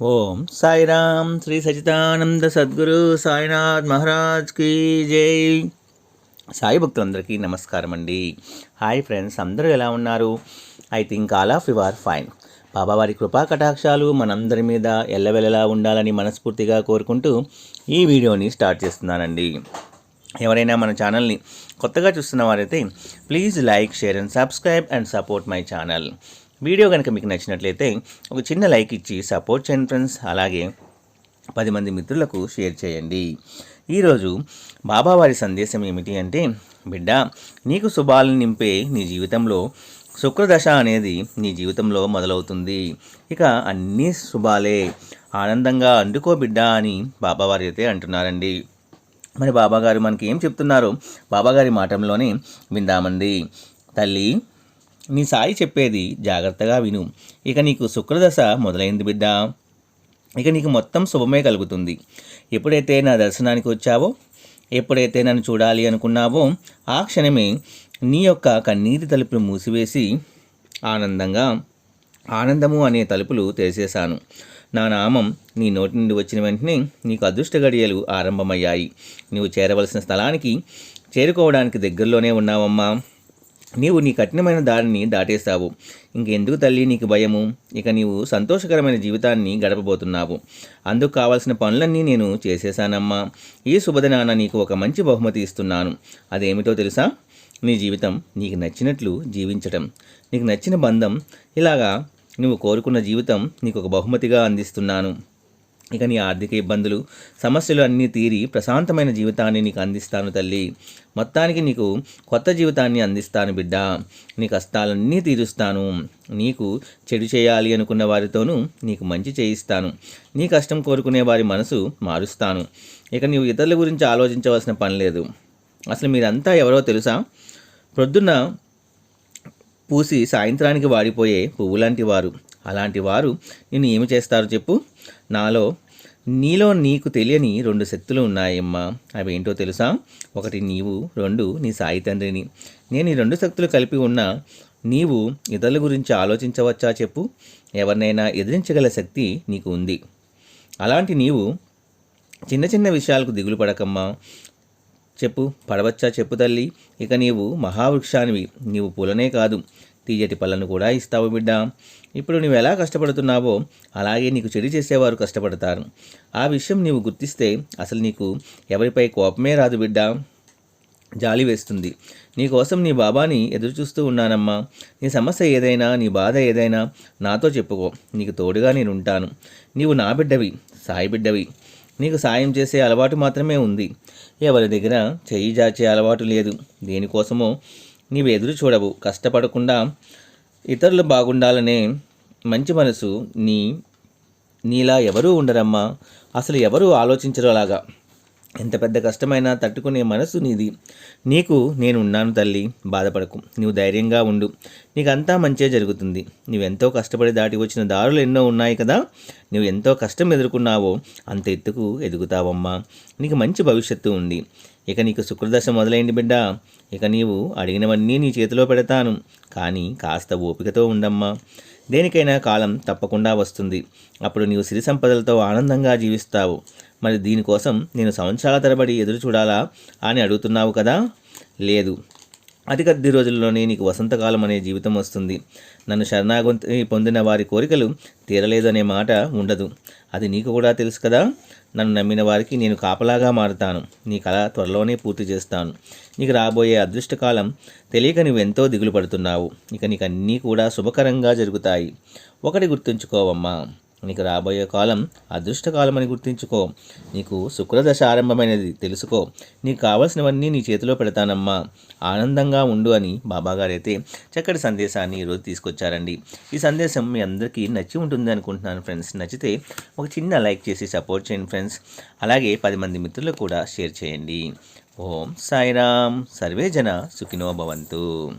ఓం సాయిరామ్ శ్రీ సచితానంద సద్గురు సాయినాథ్ మహారాజ్ కీ జై. సాయి భక్తులందరికీ నమస్కారం అండి. హాయ్ ఫ్రెండ్స్ అందరూ ఎలా ఉన్నారు? I think all of you are fine. బాబావారి కృపా కటాక్షాలు మనందరి మీద ఎల్లవెల్లలా ఉండాలని మనస్ఫూర్తిగా కోరుకుంటూ ఈ వీడియోని స్టార్ట్ చేస్తున్నానండి. ఎవరైనా మన ఛానల్ని కొత్తగా చూస్తున్న వారైతే please like share and subscribe and support my channel. Video కనుక మీకు నచ్చినట్లయితే ఒక చిన్న లైక్ ఇచ్చి సపోర్ట్ చేయండి ఫ్రెండ్స్ అలాగే పది మంది మిత్రులకు షేర్ చేయండి. ఈరోజు బాబావారి సందేశం ఏమిటి అంటే బిడ్డ నీకు శుభాలను నింపే నీ జీవితంలో శుక్రదశ అనేది నీ జీవితంలో మొదలవుతుంది. ఇక అన్నీ శుభాలే. ఆనందంగా అండుకో బిడ్డ అని బాబావారి అయితే అంటున్నారండి. మరి బాబాగారు మనకి ఏం చెప్తున్నారో బాబాగారి మాటంలోనే విందామండి. తల్లి నీ సాయి చెప్పేది జాగ్రత్తగా విను. ఇక నీకు శుక్రదశ మొదలైంది బిడ్డ. ఇక నీకు మొత్తం శుభమే కలుగుతుంది. ఎప్పుడైతే నా దర్శనానికి వచ్చావో ఎప్పుడైతే నన్ను చూడాలి అనుకున్నావో ఆ క్షణమే నీ యొక్క కన్నీటి తలుపులు మూసివేసి ఆనందంగా ఆనందము అనే తలుపులు తెరిచేశాను. నా నామం నీ నోటి నుండి వచ్చిన వెంటనే నీకు అదృష్ట గడియలు ఆరంభమయ్యాయి. నువ్వు చేరవలసిన స్థలానికి చేరుకోవడానికి దగ్గరలోనే ఉన్నావమ్మా. నీవు నీ కఠినమైన దారిని దాటేస్తావు ఇంకెందుకు తల్లి నీకు భయము? ఇక నీవు సంతోషకరమైన జీవితాన్ని గడపబోతున్నావు. అందుకు కావాల్సిన పనులన్నీ నేను చేసేశానమ్మా. ఈ శుభదినాన నీకు ఒక మంచి బహుమతి ఇస్తున్నాను. అదేమిటో తెలుసా? నీ జీవితం నీకు నచ్చినట్లు జీవించటం. నీకు నచ్చిన బంధం. ఇలాగా నువ్వు కోరుకున్న జీవితం నీకు ఒక బహుమతిగా అందిస్తున్నాను. ఇక నీ ఆర్థిక ఇబ్బందులు సమస్యలు అన్నీ తీరి ప్రశాంతమైన జీవితాన్ని నీకు అందిస్తాను తల్లి. మొత్తానికి నీకు కొత్త జీవితాన్ని అందిస్తాను బిడ్డ. నీ కష్టాలన్నీ తీరుస్తాను. నీకు చెడు చేయాలి అనుకున్న వారితోనూ నీకు మంచి చేయిస్తాను. నీ కష్టం కోరుకునే వారి మనసు మారుస్తాను. ఇక నీవు ఇతరుల గురించి ఆలోచించవలసిన పని లేదు. అసలు మీరంతా ఎవరో తెలుసా? ప్రొద్దున పూసి సాయంత్రానికి వాడిపోయే పువ్వులాంటి వారు. అలాంటి వారు నేను ఏమి చేస్తారు చెప్పు? నాలో నీలో నీకు తెలియని రెండు శక్తులు ఉన్నాయమ్మా. అవి ఏంటో తెలుసా? ఒకటి నీవు రెండు నీ సాయి తండ్రిని. నేను ఈ రెండు శక్తులు కలిపి ఉన్న నీవు ఇతరుల గురించి ఆలోచించవచ్చా చెప్పు? ఎవరినైనా ఎదిరించగల శక్తి నీకు ఉంది. అలాంటి నీవు చిన్న చిన్న విషయాలకు దిగులు పడకమ్మా. చెప్పు పడవచ్చా చెప్పు తల్లి? ఇక నీవు మహావృక్షానివి. నీవు పూలనే కాదు. తీయటి పళ్ళను కూడా ఇస్తావు బిడ్డ. ఇప్పుడు నువ్వు ఎలా కష్టపడుతున్నావో అలాగే నీకు చెడు చేసేవారు కష్టపడతారు. ఆ విషయం నీవు గుర్తిస్తే అసలు నీకు ఎవరిపై కోపమే రాదు బిడ్డ. జాలి వేస్తుంది. నీకోసం నీ బాబాని ఎదురు చూస్తూ ఉన్నానమ్మా. నీ సమస్య ఏదైనా నీ బాధ ఏదైనా నాతో చెప్పుకో. నీకు తోడుగా నేను ఉంటాను నీవు నా బిడ్డవి సాయి బిడ్డవి. నీకు సాయం చేసే అలవాటు మాత్రమే ఉంది. ఎవరి దగ్గర చెయ్యి జాచే అలవాటు లేదు. దేనికోసమో నీవు ఎదురు చూడవు. కష్టపడకుండా ఇతరులు బాగుండాలనే మంచి మనసు నీ నీలా ఎవరూ ఉండరమ్మా. అసలు ఎవరూ ఆలోచించరు అలాగా. ఎంత పెద్ద కష్టమైనా తట్టుకునే మనసు నీది. నీకు నేను ఉన్నాను తల్లి బాధపడకు. నీవు ధైర్యంగా ఉండు. నీకంతా మంచే జరుగుతుంది. నువ్వెంతో కష్టపడి దాటి వచ్చిన దారులు ఎన్నో ఉన్నాయి కదా. నువ్వు ఎంతో కష్టం ఎదుర్కొన్నావో అంత ఎత్తుకు ఎదుగుతావమ్మా. నీకు మంచి భవిష్యత్తు ఉంది. ఇక నీకు శుక్రదశ మొదలైంది బిడ్డ. ఇక నీవు అడిగినవన్నీ నీ చేతిలో పెడతాను. కానీ కాస్త ఓపికతో ఉండమ్మా. దేనికైనా కాలం తప్పకుండా వస్తుంది. అప్పుడు నీవు సిరి సంపదలతో ఆనందంగా జీవిస్తావు. మరి దీనికోసం నేను సంవత్సరాల తరబడి ఎదురు చూడాలా అని అడుగుతున్నావు కదా? లేదు. అతి కొద్ది రోజుల్లోనే నీకు వసంతకాలం అనే జీవితం వస్తుంది. నన్ను శరణాగతి పొందిన వారి కోరికలు తీరలేదు అనే మాట ఉండదు. అది నీకు కూడా తెలుసు కదా? నన్ను నమ్మిన వారికి నేను కాపలాగా మారుతాను. నీ కళ త్వరలోనే పూర్తి చేస్తాను. నీకు రాబోయే అదృష్టకాలం తెలియక నువ్వెంతో దిగులు పడుతున్నావు. ఇక నీకు అన్నీ కూడా శుభకరంగా జరుగుతాయి. ఒకటి గుర్తుంచుకోవమ్మా. నీకు రాబోయే కాలం అదృష్టకాలం అని గుర్తించుకో. నీకు శుక్రదశ ఆరంభమైనది తెలుసుకో. నీకు కావలసినవన్నీ నీ చేతిలో పెడతానమ్మా. ఆనందంగా ఉండు అని బాబాగారైతే చక్కటి సందేశాన్ని ఈరోజు తీసుకొచ్చారండి. ఈ సందేశం మీ అందరికీ నచ్చి ఉంటుంది అనుకుంటున్నాను ఫ్రెండ్స్. నచ్చితే ఒక చిన్న లైక్ చేసి సపోర్ట్ చేయండి ఫ్రెండ్స్. అలాగే పది మంది మిత్రులకు కూడా షేర్ చేయండి. ఓం సాయిరామ్. సర్వే జన సుఖినో భవంతు.